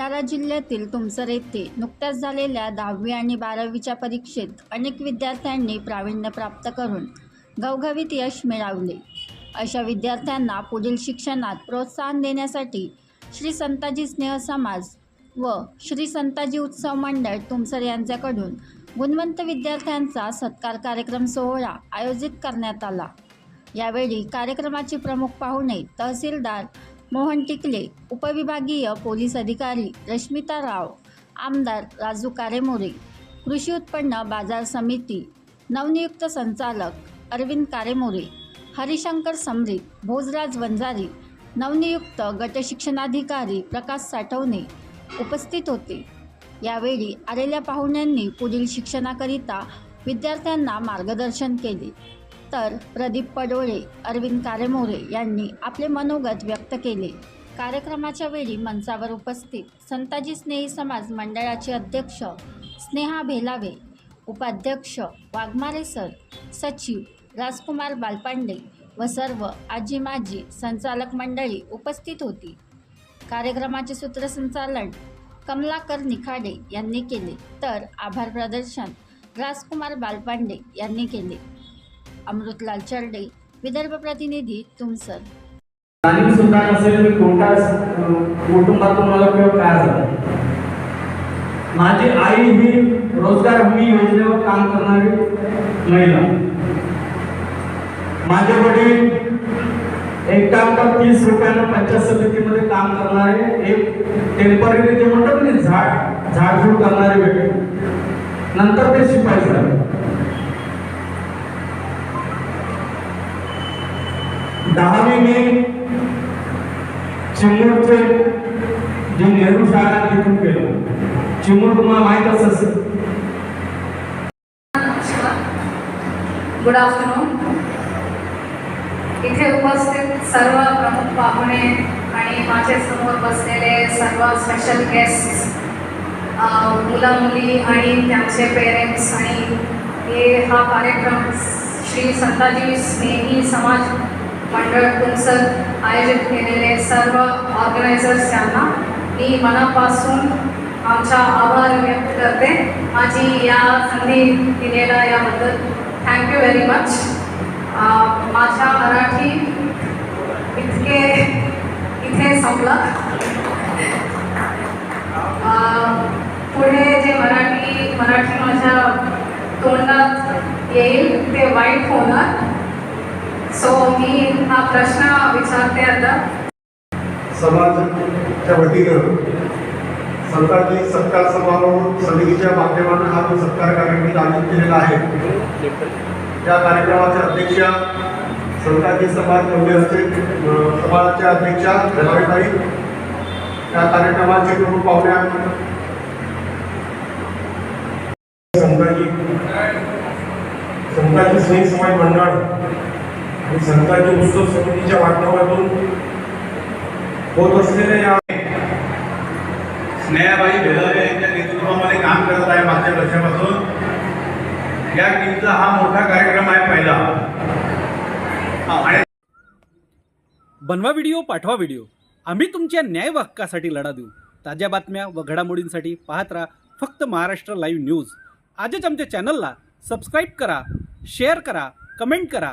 भंडारा जिल्ह्यातील तुमसर येथे नुकत्याच झालेल्या दहावी आणि बारावीच्या परीक्षेत अनेक विद्यार्थ्यांनी प्रावीण्य प्राप्त करून घवघवीत यश मिळवले. अशा विद्यार्थ्यांना पुढील शिक्षणात प्रोत्साहन देण्यासाठी श्री संताजी स्नेह समाज व श्री संताजी उत्सव मंडळ तुमसर यांच्याकडून गुणवंत विद्यार्थ्यांचा सत्कार कार्यक्रम सोहळा आयोजित करण्यात आला. यावेळी कार्यक्रमाचे प्रमुख पाहुणे तहसीलदार मोहन टिकले उपविभागीय पोलीस अधिकारी रश्मिता राव आमदार राजू कारेमोरे कृषी उत्पन्न बाजार समिती नवनियुक्त संचालक अरविंद कारेमोरे हरिशंकर समरीत भोजराज वंजारी नवनियुक्त गटशिक्षणाधिकारी प्रकाश साठवणे उपस्थित होते. यावेळी आलेल्या पाहुण्यांनी पुढील शिक्षणाकरिता विद्यार्थ्यांना मार्गदर्शन केले. तर प्रदीप पडोळे अरविंद कारेमोरे यांनी आपले मनोगत व्यक्त केले. कार्यक्रमाच्या वेळी मंचावर उपस्थित संताजी स्नेही समाज मंडळाचे अध्यक्ष स्नेहा भेलावे उपाध्यक्ष वाघमारे सर सचिव राजकुमार बालपांडे व सर्व आजी माजी संचालक मंडळी उपस्थित होती. कार्यक्रमाचे सूत्रसंचालन कमलाकर निखाडे यांनी केले. तर आभार प्रदर्शन राजकुमार बालपांडे यांनी केले. अमृतलाल चरडे विदर्भ प्रतिनिधी तुमसर. जाणीव सुद्धा नसेल मी कोणत्या कुटुंबातून मला किंवा काय झालं माझी आई ही रोजगार हमी योजनेवर काम करणारी महिला. माझे वडील एक काम तर तीस रुपयानं पंचायत समितीमध्ये काम करणारे एक टेंपररी ते म्हणतात झाड झाडझूड करणारे व्यक्ती. नंतर ते शिपाई झाले. दहावी मी चिमूरचे जे नेहरू शाळा तिथून केलं चिमूर तुम्हाला माहीतच असत गुड आफ्टरनून। इथे उपस्थित सर्व प्रमुख पाहुणे आणि माझे समोर बसलेले सर्व स्पेशल गेस्ट मुलं मुली आणि त्यांचे पेरेंट्स आणि हे हा कार्यक्रम श्री संताजी स्नेही समाज मंडळ तुमचं आयोजित केलेले सर्व ऑर्गनायझर्स यांना मी मनापासून आमचा आभार व्यक्त करते. माझी या संधी दिलेला याबद्दल थँक्यू व्हेरी मच माझ्या मराठी इतके इथे संपलं. पुढे जे मराठी मराठी माझ्या तोंडात येईल ते वाईट होणार. सो मी हा प्रश्न विचारते आता. समाजाच्या वतीनं संतांची सत्कार समारोह समितीच्या माध्यमातून हा जो सत्कार कार्यक्रम आयोजित केलेला आहे त्या कार्यक्रमाच्या अध्यक्षा संतांची समाज मंडळाचे अं, समाजाच्या अध्यक्षा धनाबाई त्या कार्यक्रमाचे प्रमुख पाहुण्या संतांची संतांची स्नेह समाज मंडळ. आणि संतांची उत्सव समितीच्या माध्यमातून होत असलेल्या या स्नेहाबाई भेलारे यांच्या नेतृत्वामध्ये काम करत आहे मागच्या वर्षापासून. या टीमचा हा मोठा कार्यक्रम आहे पहिला. बनवा व्हिडिओ पाठवा व्हिडिओ. आम्ही तुमच्या न्याय हक्कासाठी लढा देऊ. ताज्या बातम्या व घडामोडींसाठी पाहत राहा फक्त महाराष्ट्र लाईव्ह न्यूज. आजच आमच्या चॅनलला सबस्क्राईब करा शेअर करा कमेंट करा.